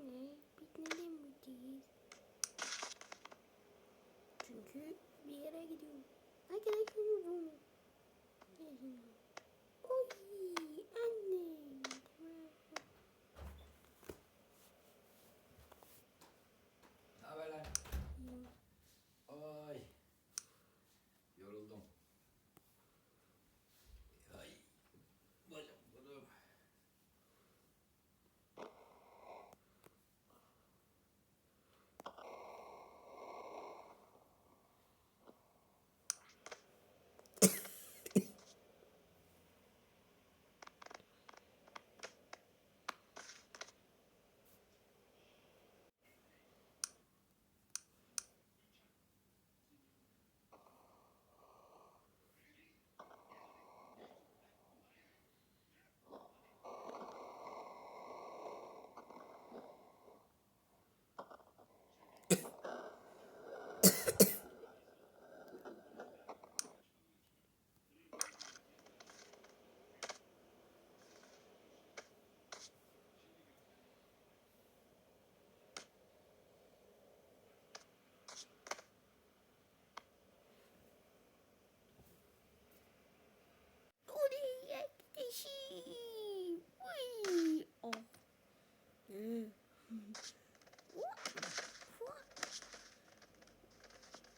pikne. Piknelim mi değil? Çünkü bir yere gidiyorum. Arkadaşlar bu. Oy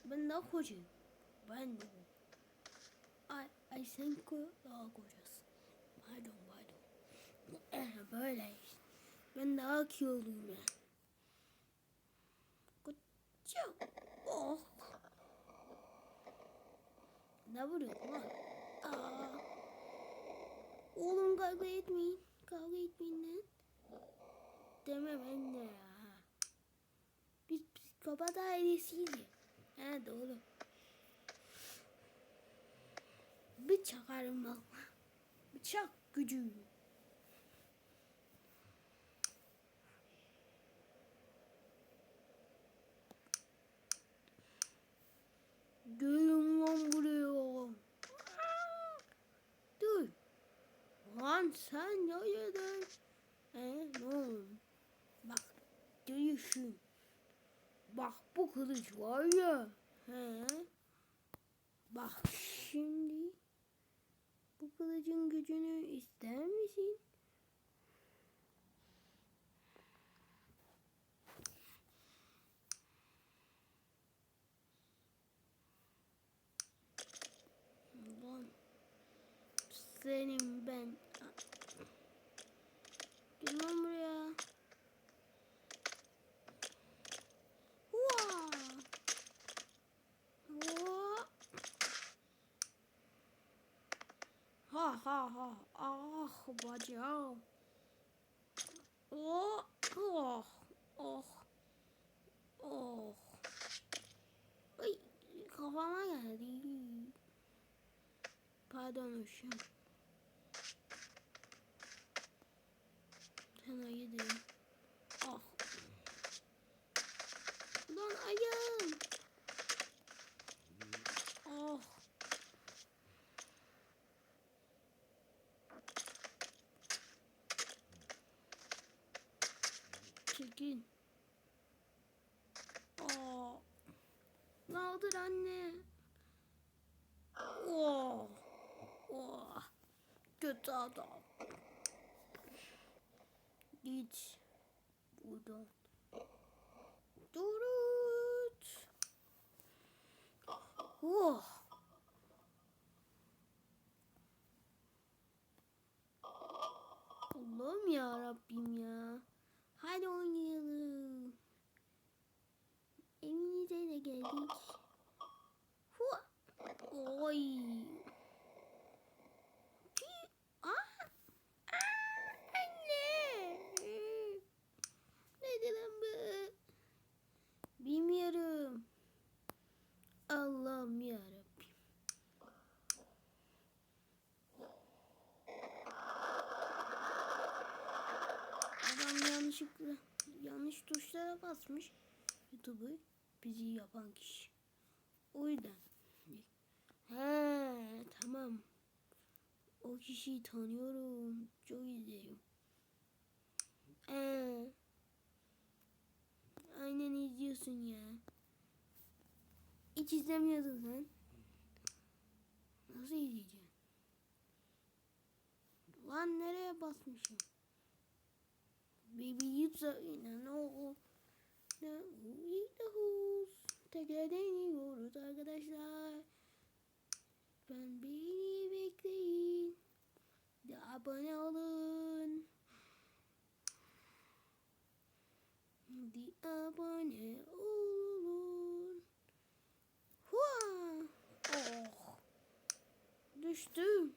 Ben daha kocayım. Ben de. Ay, ay sen ko daha kocasın. Pardon pardon. Böyle işte. Ben daha kiloluyum ya. Koca. Oh. Ne vuruyorsun lan? Aa. Oğlum kavga etmeyin. Kavga etmeyin lan. Deme ben de ya. Biz psikopat ailesiyiz ya. He doğru. Bir çakarım bak. Bıçak gücü. Gelin lan buraya. Dur. Lan sen hayırdır? He ne oldu? Bak düşün. Bu kılıç var ya. He. Bak şimdi. Bu kılıcın gücünü ister misin? Lan senin ben. Gel buraya. Hua. Hua. Ha ha ha. Ah bacağım. Oh. Oh. Oh. Oh. Ay kafama geldi. Pardon uşum. Sana gidelim. Ah. Lan ayağım. Ah. Çekin. Aa. Ne oldu anne? Oh. Oh. Kötü adam. Git. Buradan. Durut. Oh. Allah'ım ya Rabbim ya. Hadi oynayalım. Evinize de geldik. Hu. Oy. Pi- Aa. Aa, anne. Nedir lan bu? Bilmiyorum. Allah'ım ya Rabbim. Adam yanlışlıkla yanlış basmış. YouTube'u bizi yapan kişi. O yüzden. He tamam. O kişiyi tanıyorum. Çok izliyorum. Ee, izliyorsun ya? Hiç izlemiyordun sen. Nasıl izleyeceğim? Lan nereye basmışım? Baby Yutsa inanıyor. Ne uyuyoruz. Tekrar deniyoruz arkadaşlar. Ben beni bekleyin. De abone olun. Di abone olun. Hua! Oh. Düştüm.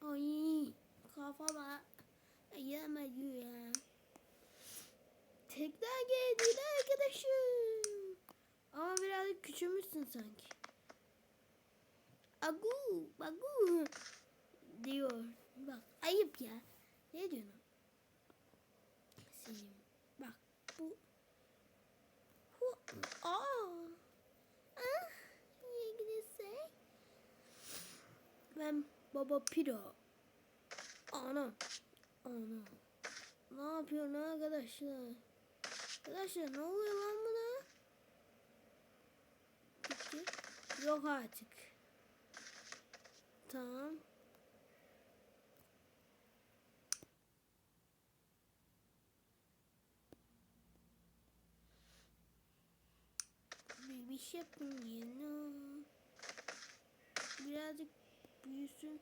Ay kafama yemedi ya. Tekrar geldin arkadaşım. Ama birazcık küçülmüşsün sanki. Agu, bagu diyor. Bak ayıp ya. Ne diyorsun? Senin. Bak bu. Hu, aa. Ah, niye giderse? Ben baba piro. Ana. Ana. Ne yapıyorsun arkadaşlar? Arkadaşlar ne oluyor lan buna? Bitti. Yok artık. Tamam. Bir, şey yapın yeni. Birazcık büyüsün.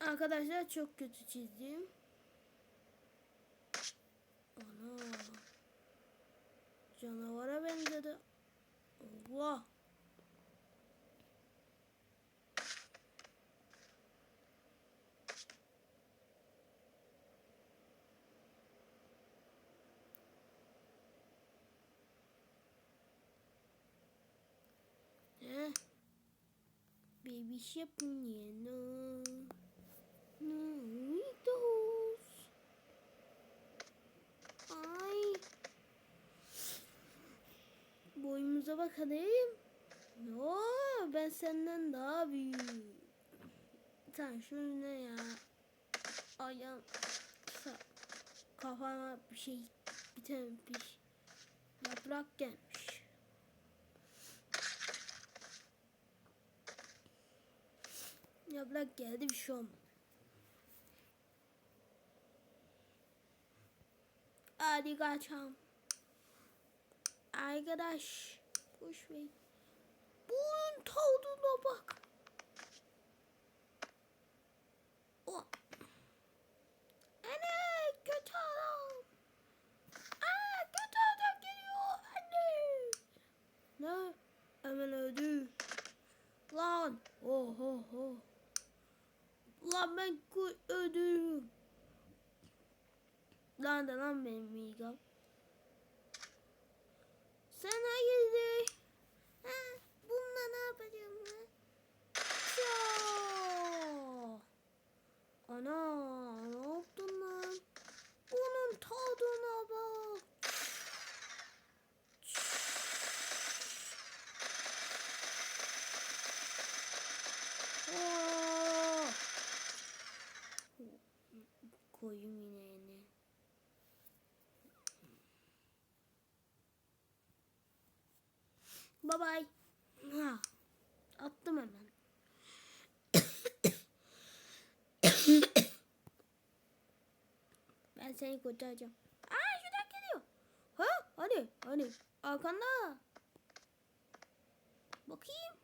Arkadaşlar çok kötü çizdim. Ana. Canavara benzedi. Allah. Baby yapın yeni. Noitos. Bakalım. No, ben senden daha büyüğüm. Sen şunu ne ya? Ayağım kafama bir şey bir bir şey- yaprak gelmiş. Yaprak geldi bir şey olmadı. Hadi kaçalım. Arkadaş. Boş ver. Bunun tadına bak. O. Anne kötü adam. Aa kötü adam geliyor anne. Ne? Hemen öldü. Lan. Oh oh oh. Lan ben öldüm. Lan da lan benim migam. Sen hayırdır? Ha, bununla ne yapacağım ben? Ya. Ana ne yaptın lan? Bunun tadına bak. Aa! Koyayım yine yine. Bye bye. Ha, attım hemen. ben seni kurtaracağım. Aa şuradan geliyor. Ha hadi hadi arkanda. Bakayım.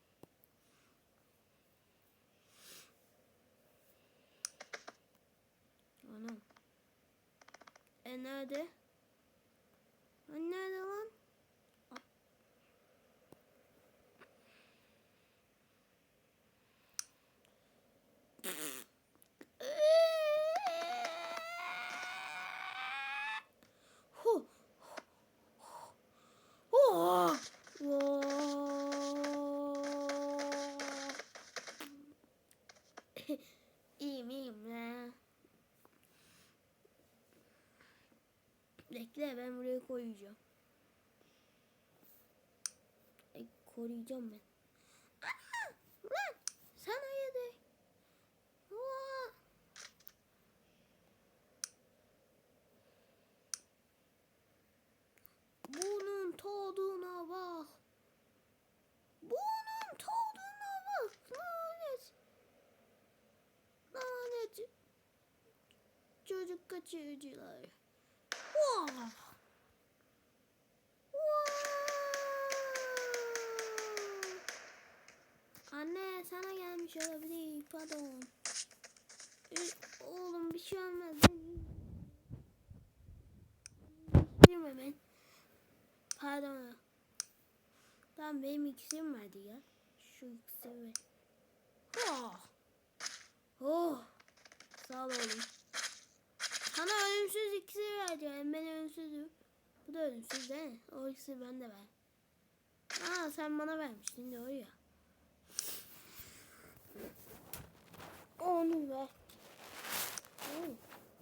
Anam. E nerede? E nerede lan? Hu. Bekle ben buraya koyacağım. E, koruyacağım ben. Ana! Lan! Sana yedi. Oha! Bunun tadına bak. Bunun tadına bak. Lanet. Lanet. Çocuk kaçırıcılar. Pardon. Tamam benim iksirim vardı ya. Şu iksiri. Oh. Oh. Sağ ol oğlum. Sana ölümsüz iksir vereceğim. Ben ölümsüzüm. Bu da ölümsüz değil mi? O iksiri ben de ver. Aa sen bana vermiştin doğru ya. Onu ver.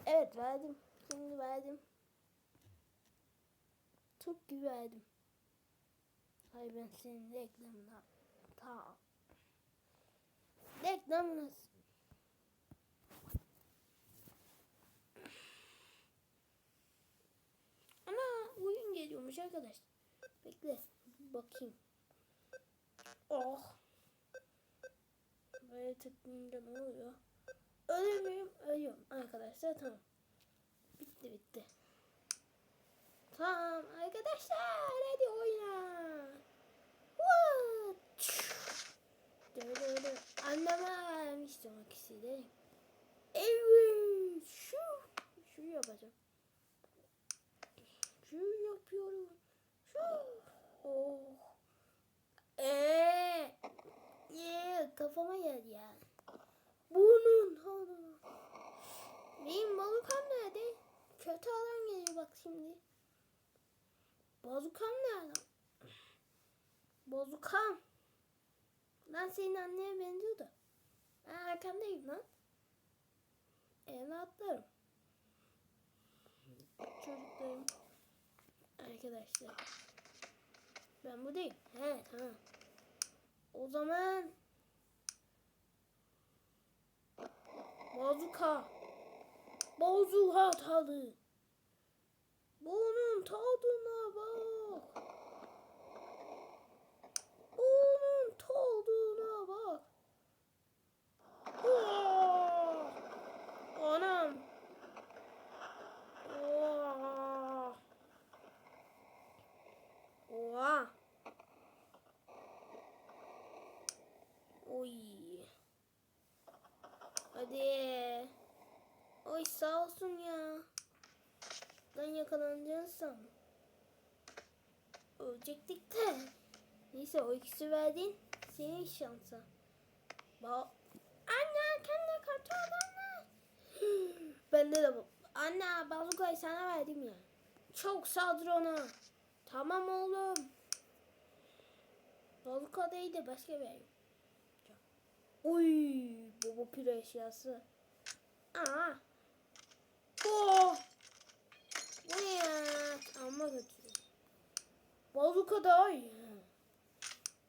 Evet verdim. Şimdi verdim. Çok gibi verdim. Hayır ben senin reklamına. Tamam. Reklamına. Ana oyun geliyormuş arkadaş. Bekle. Bakayım. Oh. Böyle tıklayınca ne oluyor? Müyüm? Ölüyorum arkadaşlar tamam. Bitti bitti. Tamam arkadaşlar hadi oyna. Böyle öyle. Anneme vermiştim o kişiyi. Evet. Şu. Şu yapacağım. Şu yapıyorum. Şu. Oh. Eee. Yeah, kafama geldi ya. Bunun tadı. Benim bazukam nerede? Kötü adam geliyor bak şimdi. Bazukam nerede? Bazukam. Lan senin anneye benziyor da. Ben arkandayım lan. Evlatlarım. Çocuklarım. Arkadaşlar. Ben bu değil. He tamam. O zaman Bazuka. Bazuka tadı. Bunun tadına bak. Bunun tadına bak. Oh! Anam. Oh! Oha. Oy. Hadi. Oy sağ olsun ya. Ben yakalanacaksam. Ölecektik de. Neyse o ikisi verdin. Senin şansa. Ba Anne kendi kötü adamla. Bende de bu. Anne bazukayı sana verdim ya. Çok saldır ona. Tamam oğlum. Bazuka değil de başka bir yer. Oy, baba pire eşyası. Aa. Oh. Bu ya? Ama götürüyor. Bazuka daha iyi.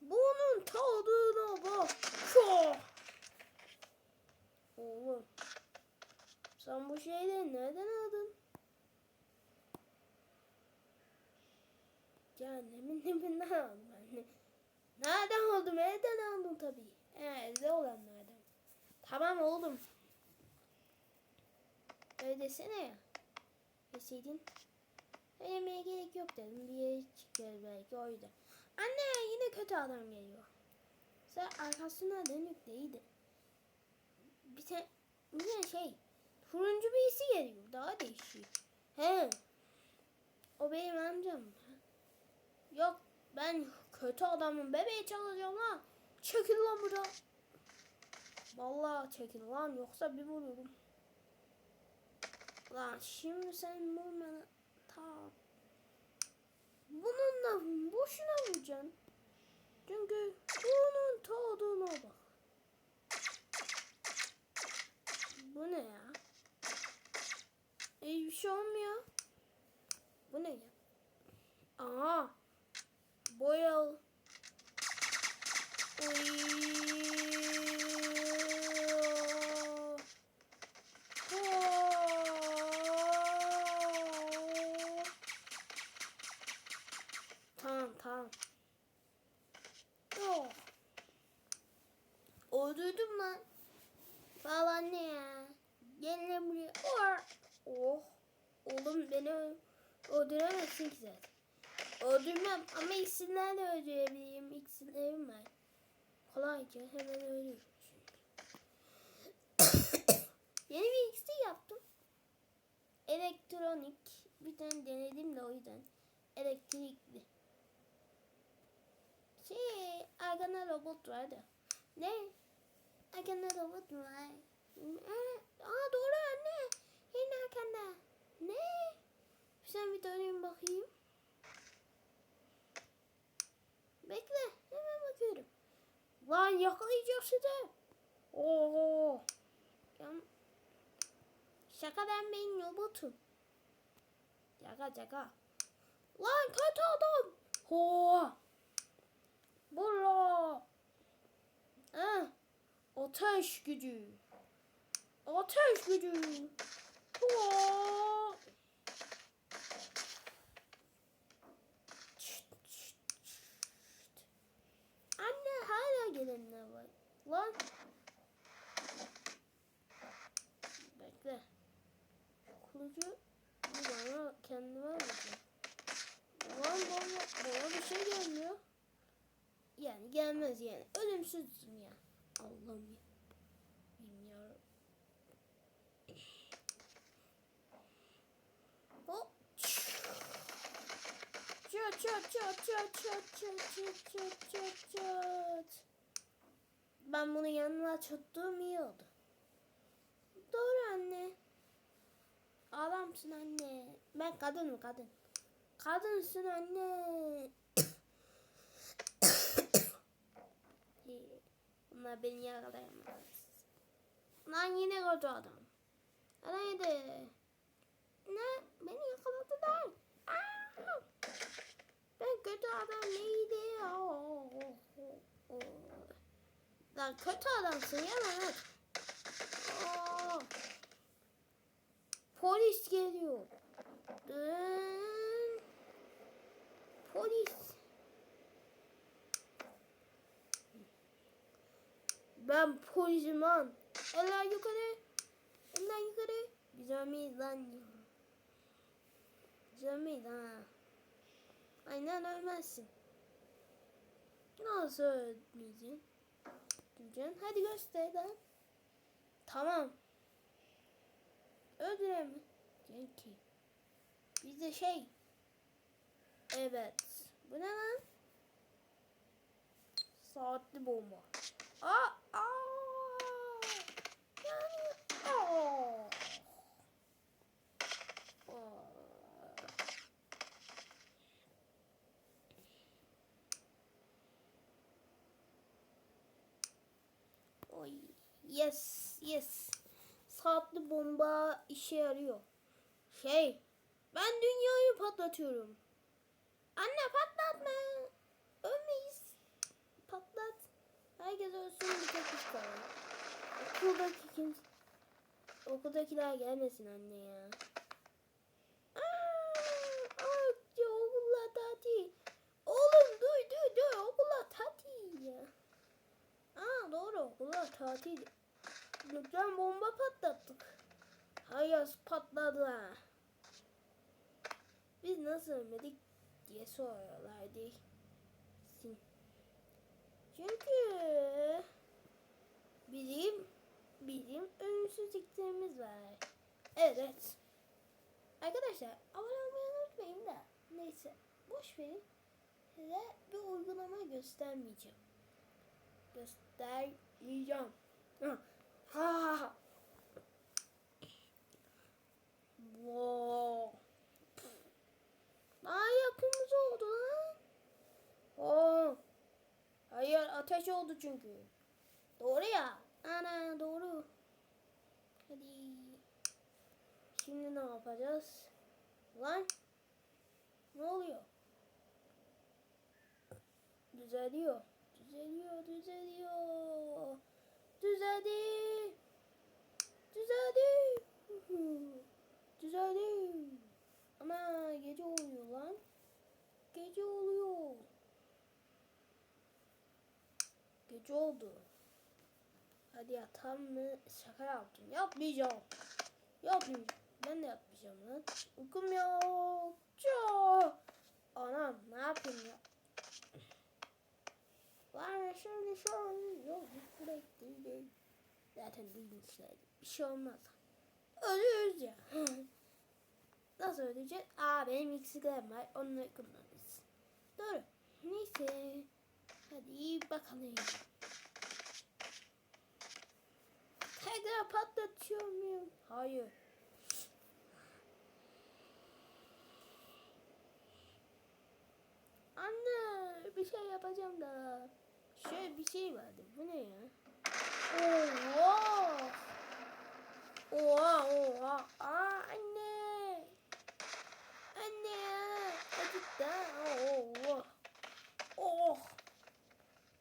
Bunun tadına bak. Oğlum. Sen bu şeyleri nereden aldın? Cehennemin dibinden aldım anne. Nereden aldım? Evden aldım tabii. Evde olanlardan. Tamam oğlum. Öyle desene ya. Deseydin. Söylemeye gerek yok dedim. Bir yere çıkacağız belki o. Anne yine kötü adam geliyor. Sen arkasına dönük değildi. Bir tane tane şey. Turuncu birisi geliyor. Daha değişik. He. O benim amcam. Yok ben kötü adamın bebeği çalacağım lan. Çekil lan buradan. Vallahi çekil lan yoksa bir vururum. Lan şimdi sen vurmana tamam. Bununla boşuna vuracaksın. Çünkü bunun tadına bak. Bu ne ya? İyi bir şey olmuyor. Bu ne ya? Aa. Boyalı. Tamam tamam. Oh. Öldürdüm lan. Falan ne ya? Gel lan buraya. Or. Oh. Oğlum beni ö- öldüremezsin ki zaten. Öldürmem ama ikisinden de öldürebileyim. İkisinden var. Kolayca hemen ölüyorum. Yeni bir iksir yaptım. Elektronik. Bir tane denedim de o yüzden. Elektrikli. Şey, arkanda robot vardı. Ne? Arkanda robot mu var? Aa, doğru anne. Yine arkanda. Ne? Sen bir döneyim bakayım. Bekle. Hemen bakıyorum. Lan yakalayacak sizi. Oo. Şaka ben benim robotum. Şaka şaka. Lan kötü adam. Ho. Bura. Ah. Ateş gücü. Ateş gücü. Ho. Çıt, çıt, çıt. Anne hala gelenler var. Lan. Bekle. Şu kılıcı bir bana kendime alacağım. Lan bana, bana bir şey gelmiyor. Yani gelmez yani. Ölümsüzsün ya. Allah'ım ya. Bilmiyorum. Hop. Çat çat çat çat çat çat çat çat çat. Ben bunu yanına tuttuğum iyi oldu. Doğru anne. Ağlamsın anne. Ben kadınım kadın. Kadınsın anne. Bunlar beni yakalayamaz. Lan yine kötü adam. Neydi? Ne? Beni yakaladılar. Ben kötü adam neydi? Oo, oo, oo. Lan kötü adamsın ya lan. Aa! Polis geliyor. Dın. Polis. Ben polisim lan. Eller yukarı. Eller yukarı. Güzel miyiz lan? Güzel miyiz ha? Aynen ölmezsin. Nasıl ölmeyeceksin? Diyeceksin. Hadi göster lan. Tamam. Öldüreme. Diyen ki. Bizde şey. Evet. Bu ne lan? Saatli bomba. Aa, aa. Yani. Aa. Oy. Yes, yes. Saatli bomba işe yarıyor. Şey, ben dünyayı patlatıyorum. Anne patlatma. Ölmeyiz. Patlat. Herkes ölsün bir tek biz kalalım. Okuldaki kim? Okuldakiler gelmesin anne ya okullar tatil. Lütfen bomba patlattık. Hayır patladı. Biz nasıl ölmedik diye soruyorlardı. Sin- Çünkü bizim bizim ölümsüzlüklerimiz var. Evet. Arkadaşlar abone olmayı unutmayın da. Neyse boş verin. Size bir uygulama göstermeyeceğim. Göstermeyeceğim. Ha. Wow. Aa yakımız oldu lan. Oo. Hayır ateş oldu çünkü. Doğru ya. Ana doğru. Hadi. Şimdi ne yapacağız? Lan. Ne oluyor? Düzeliyor. Düzeliyor, düzeliyor. Düzeldi. Düzeldi. Düzeldi. Ama gece oluyor lan. Gece oluyor. Gece oldu. Hadi yatalım mı? Şaka yaptım. Yapmayacağım. Yapmayacağım. Ben de yapmayacağım lan. Uykum yok. Çok. Anam ne yapayım ya? Var şöyle şöyle değil. Zaten bilmişlerdi. Bir şey olmaz. Ölürüz ya. Nasıl öleceğiz? Aa benim eksiklerim var. Onları kullanırız. Doğru. Neyse. Hadi bakalım. Tekrar patlatıyor muyum? Hayır. Anne bir şey yapacağım da. Şöyle bir şey vardı. Bu ne ya? Oha! Oha oha. Aa anne. Anne. Acıttı. Oha. Oh.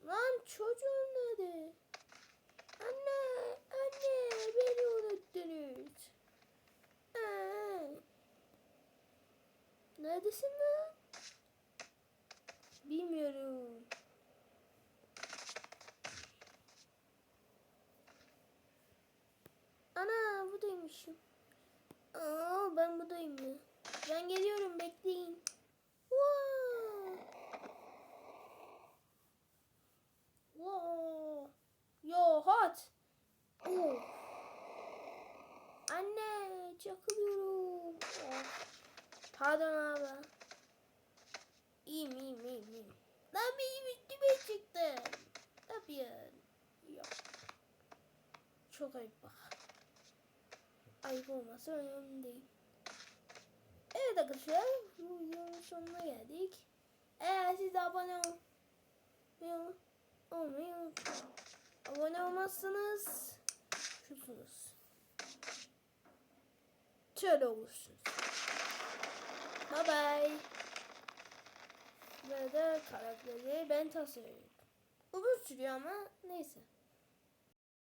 Lan çocuğum nerede? Anne, anne beni unuttunuz. Aa. Neredesin lan? Bilmiyorum. Ana buradaymışım. Aa, ben buradayım ya. Ben geliyorum bekleyin. Wow. Wow. Yo hot. Oh. Anne çakılıyorum. Oh. Pardon abi. İyiyim iyiyim iyiyim iyiyim. Lan benim üstüme çıktı. Ne yapıyorsun? Yok. Çok ayıp bak. Ayıp olmasa önemli değil. Evet arkadaşlar bu videonun sonuna geldik. Eğer siz abone ol- olmayı unutmayın. Abone olmazsanız şusunuz. Şöyle olursunuz. Bye bye. Burada karakteri ben tasarlıyorum. Uzun sürüyor ama neyse.